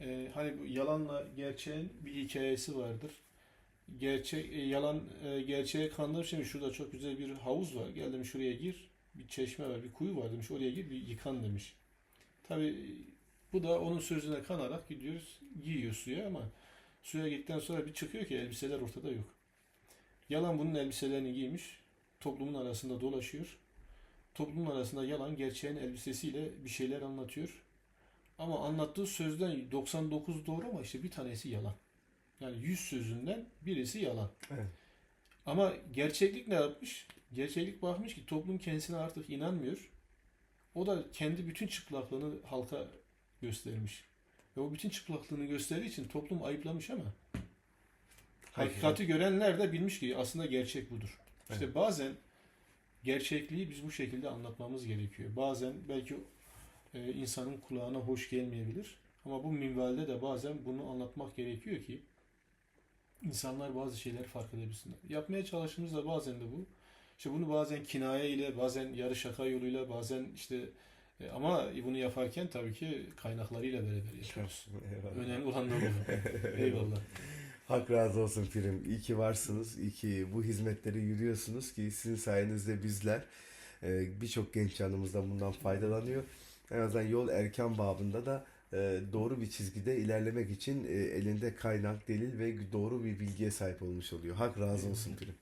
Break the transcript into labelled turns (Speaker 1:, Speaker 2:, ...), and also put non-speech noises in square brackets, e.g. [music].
Speaker 1: Ee, hani bu yalanla gerçeğin bir hikayesi vardır. Gerçek e, yalan e, gerçeğe kandırır. Şimdi şurada çok güzel bir havuz var. Gel demiş şuraya gir. Bir çeşme var, bir kuyu var demiş. Oraya gir, bir yıkan demiş. Tabi bu da onun sözüne kanarak gidiyoruz. Giyiyor suya ama suya gittikten sonra bir çıkıyor ki elbiseler ortada yok. Yalan bunun elbiselerini giymiş. Toplumun arasında dolaşıyor. Toplumun arasında yalan gerçeğin elbisesiyle bir şeyler anlatıyor. Ama anlattığı sözden 99 doğru ama işte bir tanesi yalan. Yani 100 sözünden birisi yalan.
Speaker 2: Evet.
Speaker 1: Ama gerçeklik ne yapmış? Gerçeklik bakmış ki toplum kendisine artık inanmıyor. O da kendi bütün çıplaklığını halka göstermiş. Ve o bütün çıplaklığını gösterdiği için toplum ayıplamış ama hakikati görenler de bilmiş ki aslında gerçek budur. İşte bazen gerçekliği biz bu şekilde anlatmamız gerekiyor. Bazen belki e, insanın kulağına hoş gelmeyebilir. Ama bu minvalde de bazen bunu anlatmak gerekiyor ki insanlar bazı şeyler fark edebilsinler. Yapmaya çalıştığımız da bazen de bu. İşte bunu bazen kinaye ile, bazen yarı şaka yoluyla, bazen işte e, ama bunu yaparken tabii ki kaynaklarıyla beraber yapıyoruz. Önemli olan da bu. [laughs] Eyvallah.
Speaker 2: Hak razı olsun Pirim. İyi ki varsınız. İyi ki bu hizmetleri yürüyorsunuz ki sizin sayenizde bizler e, birçok genç canımız da bundan faydalanıyor. En azından yol erken babında da e, doğru bir çizgide ilerlemek için e, elinde kaynak, delil ve doğru bir bilgiye sahip olmuş oluyor. Hak razı olsun Pirim.